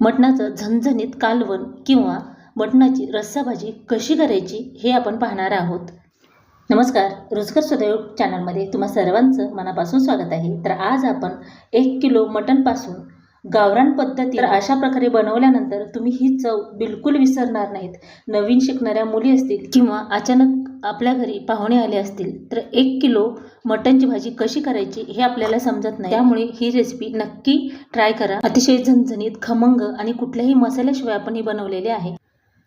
मटणाचं झणझणीत कालवण किंवा मटणाची रस्साभाजी कशी करायची हे आपण पाहणार आहोत. नमस्कार रुचकर सुदैव चॅनलमध्ये तुम्हा सर्वांचं मनापासून स्वागत आहे. तर आज आपण एक किलो मटणपासून गावरान पद्धती तर अशा प्रकारे बनवल्यानंतर तुम्ही ही चव बिलकुल विसरणार नाहीत. नवीन शिकणाऱ्या मुली असतील किंवा अचानक आपल्या घरी पाहुणे आले असतील तर एक किलो मटणची भाजी कशी करायची हे आपल्याला समजत नाही. त्यामुळे ही रेसिपी नक्की ट्राय करा. अतिशय झणझणीत खमंग आणि कुठल्याही मसाल्याशिवाय आपण ही बनवलेली आहे.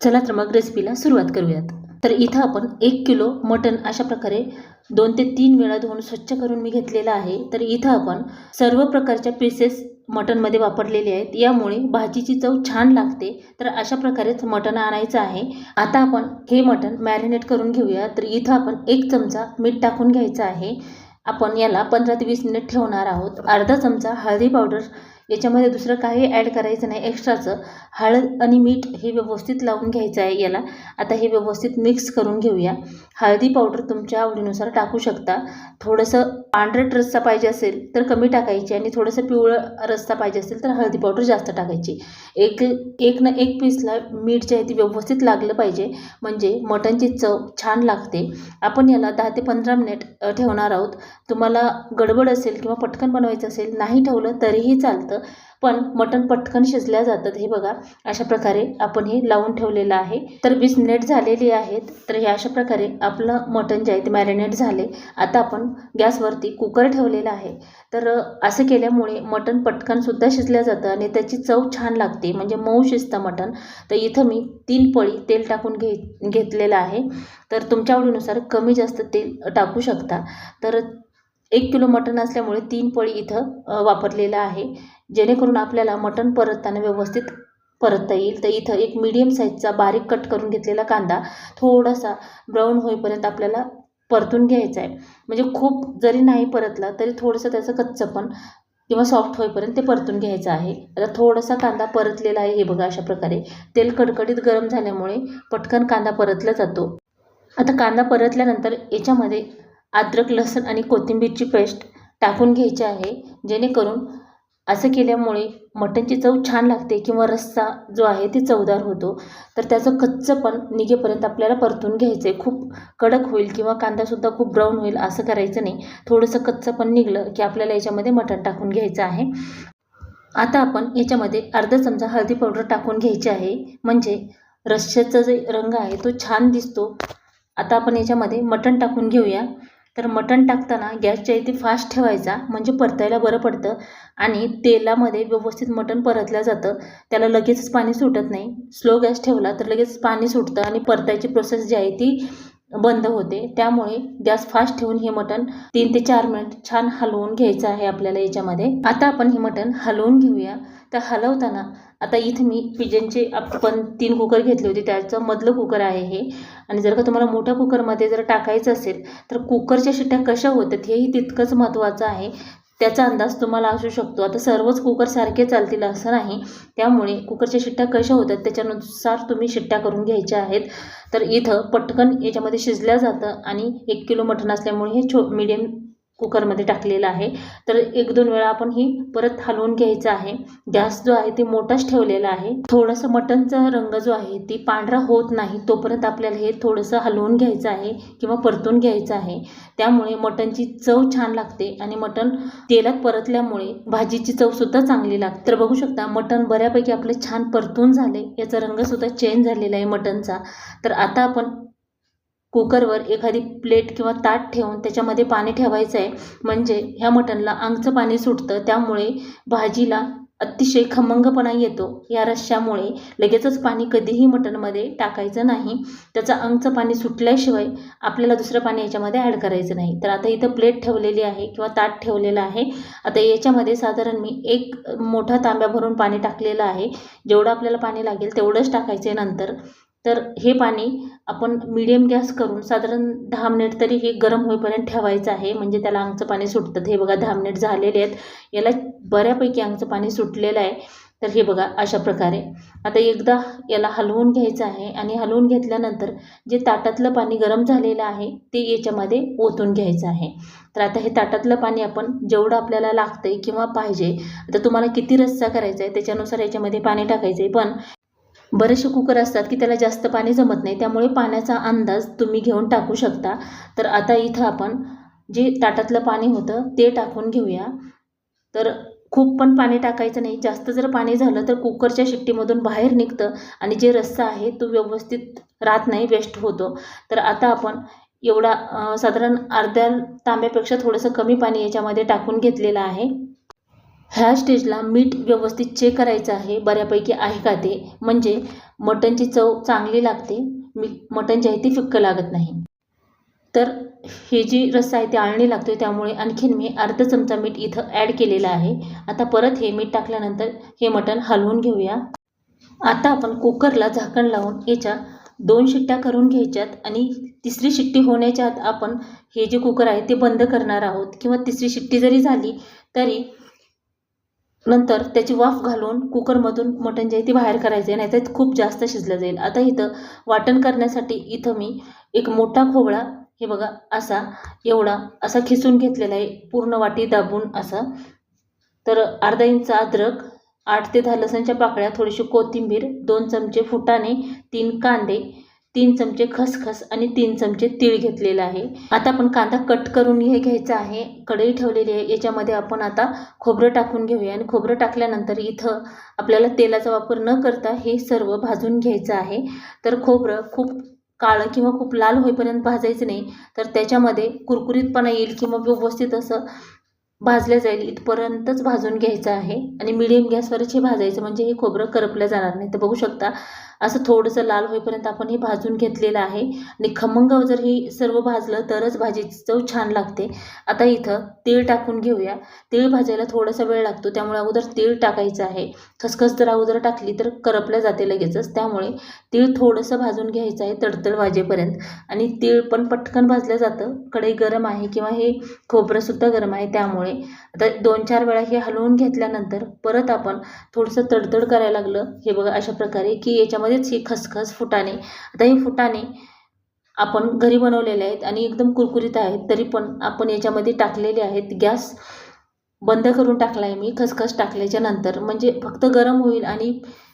चला तर मग रेसिपीला सुरुवात करूयात. तर इथं आपण एक किलो मटण अशा प्रकारे दोन ते तीन वेळा धुवून स्वच्छ करून मी घेतलेलं आहे. तर इथं आपण सर्व प्रकारच्या पीसेस मटणमध्ये वापरलेले आहेत. यामुळे भाजीची चव छान लागते. तर अशा प्रकारेच मटण आणायचं आहे. आता आपण हे मटण मॅरिनेट करून घेऊया. तर इथं आपण एक चमचा मीठ टाकून घ्यायचं आहे. आपण याला पंधरा ते वीस मिनिट ठेवणार आहोत. अर्धा चमचा हळदी पावडर याच्यामध्ये दुसरं काही ॲड करायचं नाही. एक्स्ट्राचं हळद आणि मीठ हे व्यवस्थित लावून घ्यायचं आहे याला. आता हे व्यवस्थित मिक्स करून घेऊया. हळदी पावडर तुमच्या आवडीनुसार टाकू शकता. थोडंसं पांढरट रस्सा पाहिजे असेल तर कमी टाकायची आणि थोडंसं पिवळं रस्सा पाहिजे असेल तर हळदी पावडर जास्त टाकायची. एक एक ना एक पीसला मीठ जे आहे ते व्यवस्थित लागलं पाहिजे. म्हणजे मटणची चव छान लागते. आपण याला दहा ते पंधरा मिनिट ठेवणार आहोत. तुम्हाला गडबड असेल किंवा पटकन बनवायचं असेल नाही ठेवलं तरीही चालतं. पण मटण पटकन शिजल्या जातात हे बघा. अशा प्रकारे आपण हे लावून ठेवलेलं आहे. तर वीस मिनिट झालेली आहेत. तर हे अशा प्रकारे आपलं मटण जे आहे ते मॅरिनेट झाले. आता आपण गॅसवरती कुकर ठेवलेला आहे. तर असं केल्यामुळे मटण पटकनसुद्धा शिजल्या जातं आणि त्याची चव छान लागते. म्हणजे मऊ शिजतं मटण. तर इथं मी तीन पळी तेल टाकून घे घेतलेलं आहे. तर तुमच्या आवडीनुसार कमी जास्त तेल टाकू शकता. तर एक किलो मटण असल्यामुळे तीन पळी इथं वापरलेलं आहे. जेणेकरून आपल्याला मटण परतताना व्यवस्थित परतता येईल. तर इथं एक मीडियम साईजचा बारीक कट करून घेतलेला कांदा थोडासा ब्राऊन होईपर्यंत आपल्याला परतून घ्यायचा आहे. म्हणजे खूप जरी नाही परतला तरी थोडंसं त्याचं कच्चंपण किंवा सॉफ्ट होईपर्यंत ते परतून घ्यायचं आहे. आता थोडासा कांदा परतलेला आहे हे बघा अशा प्रकारे. तेल कडकडीत गरम झाल्यामुळे पटकन कांदा परतला जातो. आता कांदा परतल्यानंतर याच्यामध्ये अद्रक लसूण आणि कोथिंबीरची पेस्ट टाकून घ्यायची आहे. जेणेकरून असं केल्यामुळे मटणची चव छान लागते किंवा रस्सा जो आहे ते चवदार होतो. तर त्याचं कच्चं पण निघेपर्यंत आपल्याला परतून घ्यायचं आहे खूप कडक होईल किंवा कांदासुद्धा खूप ब्राऊन होईल असं करायचं नाही. थोडंसं कच्चं पण निघलं की आपल्याला याच्यामध्ये मटण टाकून घ्यायचं आहे. आता आपण याच्यामध्ये अर्धा चमचा हळदी पावडर टाकून घ्यायची आहे. म्हणजे रश्श्याचा जे रंग आहे तो छान दिसतो. आता आपण याच्यामध्ये मटण टाकून घेऊया. तर मटण टाकताना गॅसच्या इथे फास्ट ठेवायचा म्हणजे परतायला बरं पडतं आणि तेलामध्ये व्यवस्थित मटण परतलं जातं. त्याला लगेचच पाणी सुटत नाही. स्लो गॅस ठेवला तर लगेच पाणी सुटतं आणि परतायची प्रोसेस जी आहे ती बंद होते. त्यामुळे गॅस फास्ट ठेवून हे मटण तीन ते चार मिनिट छान हलवून घ्यायचं आहे आपल्याला याच्यामध्ये. आता आपण हे मटण हलवून घेऊया. तर हलवताना आता इथं मी पिजनचे आपण तीन कुकर घेतले होते. त्याचं मधलं कुकर आहे हे. आणि जर का तुम्हाला मोठ्या कुकरमध्ये जर टाकायचं असेल तर कुकरच्या शिट्ट्या कशा होतात हेही तितकंच महत्त्वाचं आहे. त्याचा अंदाज तुम्हाला असू शकतो. आता सर्वच कुकर सारखे चालतील असं नाही. त्यामुळे कुकरच्या शिट्ट्या कशा होतात त्याच्यानुसार तुम्ही शिट्ट्या करून घ्यायच्या आहेत. तर इथं पटकन याच्यामध्ये शिजल्या जातं आणि एक किलो मटण असल्यामुळे हे छो मीडियम कुकरमध्ये टाकलेलं आहे. तर एक दोन वेळा आपण ही परत हलवून घ्यायचं आहे. गॅस जो आहे ते मोठाच ठेवलेला आहे. थोडंसं मटनचा रंग जो आहे ती पांढरा होत नाही तोपर्यंत आपल्याला हे थोडंसं हलवून घ्यायचं आहे किंवा परतून घ्यायचं आहे. त्यामुळे मटनची चव छान लागते आणि मटन तेलात परतल्यामुळे भाजीची चवसुद्धा चांगली लागते. तर बघू शकता मटण बऱ्यापैकी आपले छान परतून झाले याचा रंगसुद्धा चेंज झालेला आहे मटनचा. तर आता आपण कुकरवर एखादी प्लेट किंवा ताट ठेवून त्याच्यामध्ये पाणी ठेवायचं आहे म्हणजे ह्या मटणला अंगचं पाणी सुटतं त्यामुळे भाजीला अतिशय खमंगपणा येतो. या रश्श्यामुळे लगेचच पाणी कधीही मटणमध्ये टाकायचं नाही. त्याचं अंगचं पाणी सुटल्याशिवाय आपल्याला दुसरं पाणी याच्यामध्ये ॲड करायचं नाही. तर आता इथं प्लेट ठेवलेली आहे किंवा ताट ठेवलेलं आहे. आता याच्यामध्ये साधारण मी एक मोठा तांब्या भरून पाणी टाकलेलं आहे. जेवढं आपल्याला पाणी लागेल तेवढंच टाकायचं आहे नंतर. तर हे पाणी आपण मीडियम गॅस करून साधारण दहा मिनिट तरी हे गरम होईपर्यंत ठेवायचं आहे. म्हणजे त्याला अंगचं पाणी सुटतं. हे बघा दहा मिनिट झालेले आहेत. याला बऱ्यापैकी अंगचं पाणी सुटलेलं आहे. तर हे बघा अशा प्रकारे. आता एकदा याला हलवून घ्यायचं आहे आणि हलवून घेतल्यानंतर जे ताटातलं पाणी गरम झालेलं आहे ते याच्यामध्ये ओतून घ्यायचं आहे. तर आता हे ताटातलं पाणी आपण जेवढं आपल्याला लागतं आहे किंवा पाहिजे आता तुम्हाला किती रस्सा करायचा आहे त्याच्यानुसार याच्यामध्ये पाणी टाकायचं आहे पण बरेचसे कुकर असतात की त्याला जास्त पाणी जमत नाही त्यामुळे पाण्याचा अंदाज तुम्ही घेऊन टाकू शकता. तर आता इथं आपण जे ताटातलं पाणी होतं ते टाकून घेऊया. तर खूप पण पाणी टाकायचं नाही. जास्त जर पाणी झालं तर कुकरच्या शिट्टीमधून बाहेर निघतं आणि जे रस्सा आहे तो व्यवस्थित राहत नाही वेस्ट होतो. तर आता आपण एवढा साधारण अर्ध्या तांब्यापेक्षा थोडंसं कमी पाणी याच्यामध्ये टाकून घेतलेलं आहे. ह्या स्टेजला मीठ व्यवस्थित चेक करायचं आहे. बऱ्यापैकी आहे का ते? म्हणजे मटणची चव चांगली लागते. मी मटण जे आहे ते फिक्कं लागत नाही. तर हे जी रस्सा आहे ते आळणी लागतो त्यामुळे आणखीन मी अर्धा चमचा मीठ इथं ॲड केलेलं आहे. आता परत हे मीठ टाकल्यानंतर हे मटण हलवून घेऊया. आता आपण कुकरला झाकण लावून याच्या दोन शिट्ट्या करून घ्यायच्यात आणि तिसरी शिट्टी होण्याच्या आत आपण हे जे कुकर आहे ते बंद करणार आहोत. किंवा तिसरी शिट्टी जरी झाली तरी नंतर त्याची वाफ घालून कुकरमधून मटण जे आहे ते बाहेर करायचं आहे नाही तर खूप जास्त शिजलं जाईल. आता इथं वाटण करण्यासाठी इथं मी एक मोठा खोबळा हे बघा असा एवढा असा खिसून घेतलेला आहे. पूर्ण वाटी दाबून असा. तर अर्धा इंच अद्रक आठ ते दहा लसणच्या पाकळ्या थोडीशी कोथिंबीर दोन चमचे फुटाणे तीन कांदे तीन चमचे खसखस आणि तीन चमचे तीळ घेतलेलं आहे. आता आपण कांदा कट करून हे घ्यायचा आहे. कढई ठेवलेली आहे. याच्यामध्ये आपण आता खोबरं टाकून घेऊया आणि खोबरं टाकल्यानंतर इथं आपल्याला तेलाचा वापर न करता हे सर्व भाजून घ्यायचं आहे. तर खोबरं खूप काळं किंवा खूप लाल होईपर्यंत भाजायचं नाही. तर त्याच्यामध्ये कुरकुरीतपणा येईल किंवा व्यवस्थित असं भाजलं जाईल इथपर्यंतच भाजून घ्यायचं आहे. आणि मिडियम गॅसवरच हे भाजायचं म्हणजे हे खोबरं करपलं जाणार नाही. तर बघू शकता असं थोडंसं लाल होईपर्यंत आपण हे भाजून घेतलेलं आहे. आणि खमंग जर हे सर्व भाजलं तरच भाजीची चव छान लागते. आता इथं तीळ टाकून घेऊया. तीळ भाजायला थोडासा वेळ लागतो. त्यामुळे अगोदर तीळ टाकायचं आहे. खसखस जर अगोदर टाकली तर करपल्या जाते लगेचच. त्यामुळे तीळ थोडंसं भाजून घ्यायचं आहे तडतड वाजेपर्यंत. आणि तीळ पण पटकन भाजलं जातं. कढई गरम आहे किंवा हे खोबरंसुद्धा गरम आहे त्यामुळे. आता दोन चार वेळा हे हलवून घेतल्यानंतर परत आपण थोडंसं तडतड करायला लागलं. हे बघा अशा प्रकारे की याच्यामध्ये याच्यामध्येच ही खसखस फुटाणे आता हे फुटाणे आपण घरी बनवलेले आहेत आणि एकदम कुरकुरीत आहेत तरी पण आपण याच्यामध्ये टाकलेले आहेत. गॅस बंद करून टाकला आहे मी खसखस टाकल्याच्या नंतर. म्हणजे फक्त गरम होईल आणि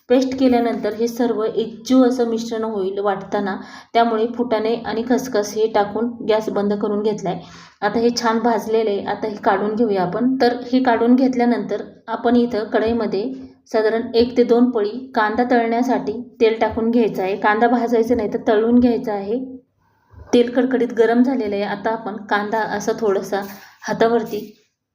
पेस्ट केल्यानंतर हे सर्व एकजीव असं मिश्रण होईल वाटताना. त्यामुळे फुटाणे आणि खसखस हे टाकून गॅस बंद करून घेतला आहे आता हे छान भाजलेलं आहे. आता हे काढून घेऊया आपण. तर हे काढून घेतल्यानंतर आपण इथं कढईमध्ये साधारण एक ते दोन पळी कांदा तळण्यासाठी तेल टाकून घ्यायचं आहे. कांदा भाजायचं नाही तर तळून घ्यायचं आहे. तेल कडकडीत गरम झालेलं आहे. आता आपण कांदा असा थोडासा हातावरती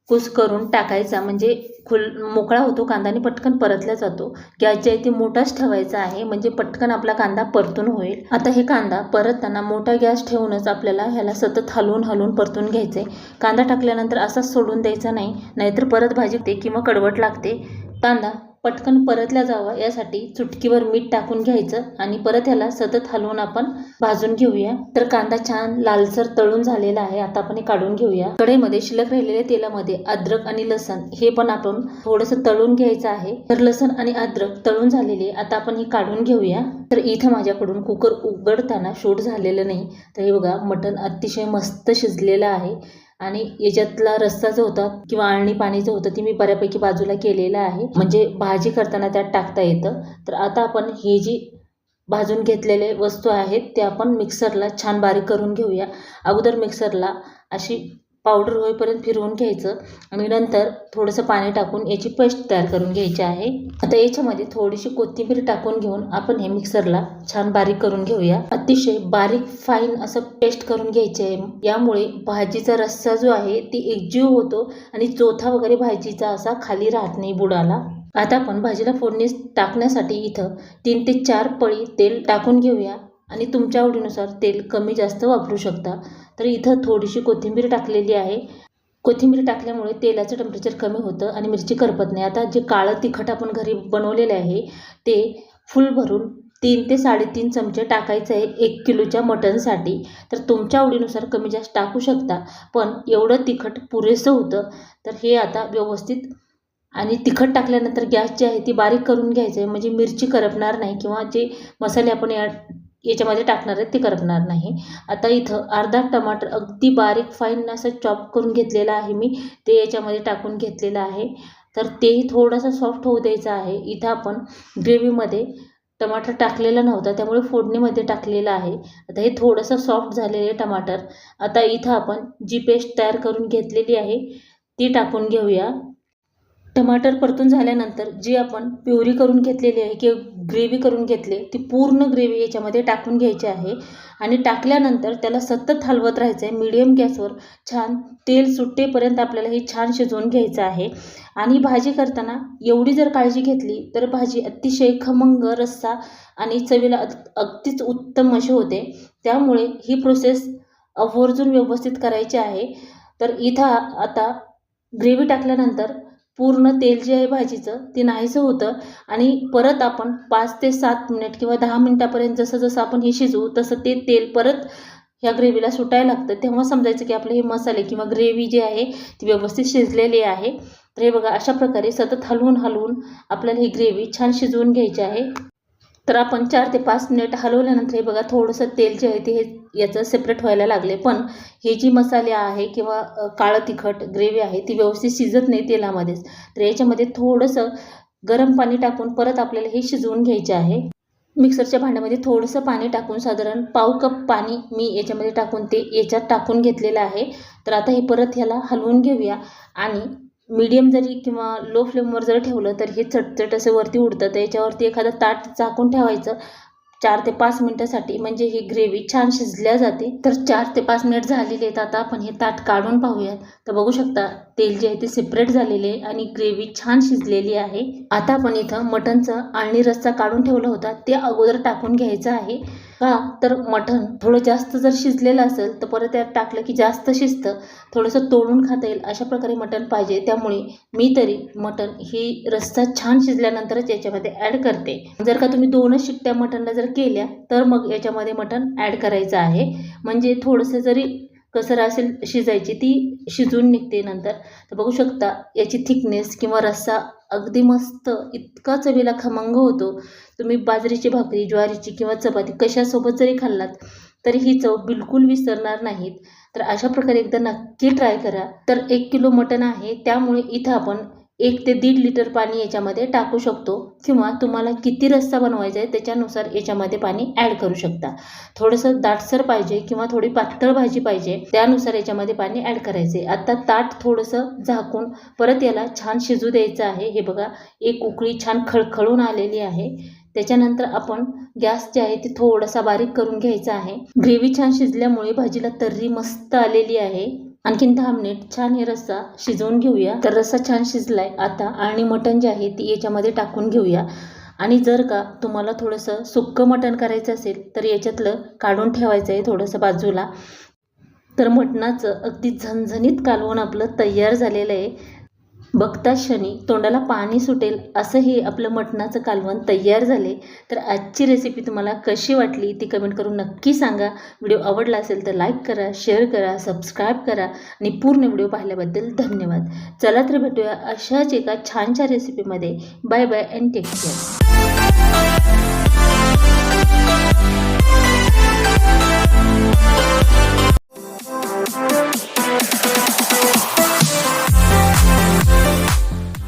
कुस करून टाकायचा. म्हणजे खुल मोकळा होतो कांदा आणि पटकन परतला जातो. गॅस जे आहे ते मोठाच ठेवायचा आहे म्हणजे पटकन आपला कांदा परतून होईल. आता हे कांदा परतताना मोठा गॅस ठेवूनच आपल्याला ह्याला सतत हलवून हलवून परतून घ्यायचं. आहे कांदा टाकल्यानंतर असाच सोडून द्यायचा नाही नाहीतर परत भाजी ते किंवा कडवट लागते. कांदा पटकन परतल्या जावा यासाठी चुटकीवर मीठ टाकून घ्यायचं आणि परत याला सतत हलवून आपण भाजून घेऊया. तर कांदा छान लालसर तळून झालेला आहे आता आपण हे काढून घेऊया. कढईमध्ये शिल्लक राहिलेल्या तेलामध्ये अद्रक आणि लसण हे पण आपण थोडंसं तळून घ्यायचं आहे. तर लसण आणि अद्रक तळून झालेले आता आपण हे काढून घेऊया. तर इथं माझ्याकडून कुकर उघडताना शूट झालेलं नाही. तर हे बघा मटण अतिशय मस्त शिजलेलं आहे. आणि याच्यातला रस्सा जो होता किंवा आळणी पाणी जो होतं ते मी बऱ्यापैकी बाजूला केलेलं आहे. म्हणजे भाजी करताना त्यात टाकता येतं. तर आता आपण हे जी भाजून घेतलेले वस्तू आहेत ते आपण मिक्सरला छान बारीक करून घेऊया. अगोदर मिक्सरला अशी पावडर होईपर्यंत फिरवून घ्यायचं आणि नंतर थोडंसं पाणी टाकून याची पेस्ट तयार करून घ्यायची आहे. आता याच्यामध्ये थोडीशी कोथिंबीर टाकून घेऊन आपण हे मिक्सरला छान बारीक करून घेऊया. अतिशय बारीक फाईन असं पेस्ट करून घ्यायचे आहे. यामुळे भाजीचा रस्सा जो आहे ती एकजीव होतो आणि चोथा वगैरे भाजीचा असा खाली राहत नाही बुडाला. आता आपण भाजीला फोडणी टाकण्यासाठी इथं तीन ते चार पळी तेल टाकून घेऊया आणि तुमच्या आवडीनुसार तेल कमी जास्त वापरू शकता. तर इथं थोडीशी कोथिंबीर टाकलेली आहे. कोथिंबीर टाकल्यामुळे तेलाचं टेम्परेचर कमी होतं आणि मिरची करपत नाही. आता जे काळं तिखट आपण घरी बनवलेलं आहे ते फुल भरून तीन ते साडेतीन चमचे टाकायचं आहे एक किलोच्या मटनसाठी. तर तुमच्या आवडीनुसार कमी जास्त टाकू शकता पण एवढं तिखट पुरेसं होतं तर हे आता व्यवस्थित आणि तिखट टाकल्यानंतर गॅस जी आहे ती बारीक करून घ्यायचं आहे. म्हणजे मिरची करपणार नाही किंवा जे मसाले आपण या याच्यामध्ये टाकणार आहेत ते करणार नाही. आता इथं अर्धा टमाटर अगदी बारीक फाईन असं चॉप करून घेतलेलं आहे मी ते याच्यामध्ये टाकून घेतलेलं आहे. तर तेही थोडंसं सॉफ्ट होऊ द्यायचं आहे. इथं आपण ग्रेव्हीमध्ये टमाटर टाकलेलं नव्हतं त्यामुळे फोडणीमध्ये टाकलेलं आहे. आता हे थोडंसं सॉफ्ट झालेलं आहे टमाटर. आता इथं आपण जी पेस्ट तयार करून घेतलेली आहे ती टाकून घेऊया. टमाटर परतून झाल्यानंतर जी आपण प्युरी करून घेतलेली आहे किंवा ग्रेव्ही करून घेतली ती पूर्ण ग्रेव्ही याच्यामध्ये टाकून घ्यायची आहे. आणि टाकल्यानंतर त्याला सतत हलवत राहायचं आहे मिडियम गॅसवर छान तेल सुट्टेपर्यंत आपल्याला हे छान शिजवून घ्यायचं आहे. आणि भाजी करताना एवढी जर काळजी घेतली तर भाजी अतिशय खमंग रस्सा आणि चवीला अग अगदीच उत्तम अशी होते. त्यामुळे ही प्रोसेस आवर्जून व्यवस्थित करायची आहे. तर इथं आता ग्रेव्ही टाकल्यानंतर पूर्ण तेल जे आहे भाजीचं ते नाहीसं होतं. आणि परत आपण पाच ते सात मिनिट किंवा दहा मिनिटापर्यंत जसं जसं आपण हे शिजवू तसं ते तेल परत ह्या ग्रेव्हीला सुटायला लागतं. तेव्हा समजायचं की आपले हे मसाले किंवा ग्रेव्ही जी आहे ती व्यवस्थित शिजलेली आहे. तर हे बघा अशा प्रकारे सतत हलवून हलवून आपल्याला ही ग्रेव्ही छान शिजवून घ्यायची आहे. तर आपण चार ते पाच मिनिट हलवल्यानंतर हे बघा थोडंसं तेल जे आहे ते हे याचं सेपरेट व्हायला लागले. पण हे जी मसाले आहे किंवा काळं तिखट ग्रेव्ही आहे ती व्यवस्थित शिजत नाही तेलामध्येच. तर याच्यामध्ये थोडंसं गरम पाणी टाकून परत आपल्याला हे शिजवून घ्यायचे आहे. मिक्सरच्या भांड्यामध्ये थोडंसं पाणी टाकून साधारण पाव कप पाणी मी याच्यामध्ये टाकून ते याच्यात टाकून घेतलेलं आहे. तर आता हे परत ह्याला हलवून घेऊया. आणि मीडियम जरी किंवा लो फ्लेमवर जर ठेवलं तर हे चटचट असं वरती उडतं. तर याच्यावरती एखादं ताट झाकून ठेवायचं चार ते पाच मिनटासाठी. म्हणजे ही ग्रेव्ही छान शिजल्या जाते. तर चार ते पाच मिनिट झालेले आहेत आता. आपण हे ताट काढून पाहूयात. तर बघू शकता तेल जे आहे ते सेपरेट झालेले आहे आणि ग्रेव्ही छान शिजलेली आहे. आता आपण इथं मटनचं आळणी रस्सा काढून ठेवला होता. ते अगोदर टाकून घ्यायचं आहे. का? तर मटण थोडं जास्त जर शिजलेलं असेल तर परत त्यात टाकलं की जास्त शिजतं थोडंसं तोडून खाता येईल अशा प्रकारे मटण पाहिजे. त्यामुळे मी तरी मटण ही रस्सा छान शिजल्यानंतरच याच्यामध्ये ॲड करते. जर का तुम्ही दोनच शिट्ट्या मटणला जर केल्या तर मग याच्यामध्ये मटण ॲड करायचं आहे. म्हणजे थोडंसं जरी कसर असेल शिजायची ती शिजून निघते नंतर. तर बघू शकता याची थिकनेस किंवा रस्सा अगदी मस्त इतका चवीला खमंग होतो. तुम्ही बाजरीची भाकरी ज्वारीची किंवा चपाती कशासोबत जरी खाल्लात तरी ही चव बिलकुल विसरणार नाहीत. तर अशा प्रकारे एकदा नक्की ट्राय करा. तर एक किलो मटण आहे त्यामुळे इथं आपण एक ते दीड लिटर पाणी याच्यामध्ये टाकू शकतो किंवा तुम्हाला किती रस्सा बनवायचा आहे त्याच्यानुसार याच्यामध्ये पाणी ॲड करू शकता. थोडंसं दाटसर पाहिजे किंवा थोडी पातळ भाजी पाहिजे त्यानुसार याच्यामध्ये पाणी ॲड करायचे. आता ताट थोडंसं झाकून परत याला छान शिजू द्यायचं आहे. हे बघा एक उकळी छान खळखळून आलेली आहे. त्याच्यानंतर आपण गॅस जे आहे ते थोडासा बारीक करून घ्यायचा आहे. ग्रेव्ही छान शिजल्यामुळे भाजीला तर्री मस्त आलेली आहे. आणखीन दहा मिनिट छान हे रस्सा शिजवून घेऊया. तर रस्सा छान शिजलाय आता आणि मटण जे आहे ती याच्यामध्ये टाकून घेऊया. आणि जर का तुम्हाला थोडंसं सुक्कं मटण करायचं असेल तर याच्यातलं काढून ठेवायचं आहे थोडंसं बाजूला. तर मटणाचं अगदी झणझणीत कालवण आपलं तयार झालेलं आहे. बघता क्षणी तोंडाला पाणी सुटेल असंही आपलं मटणाचं कालवण तयार झाले. तर आजची रेसिपी तुम्हाला कशी वाटली ती कमेंट करून नक्की सांगा. व्हिडिओ आवडला असेल तर लाईक करा शेअर करा सबस्क्राईब करा आणि पूर्ण व्हिडिओ पाहिल्याबद्दल धन्यवाद. चला तर भेटूया अशाच एका छानशा रेसिपीमध्ये bye bye and take care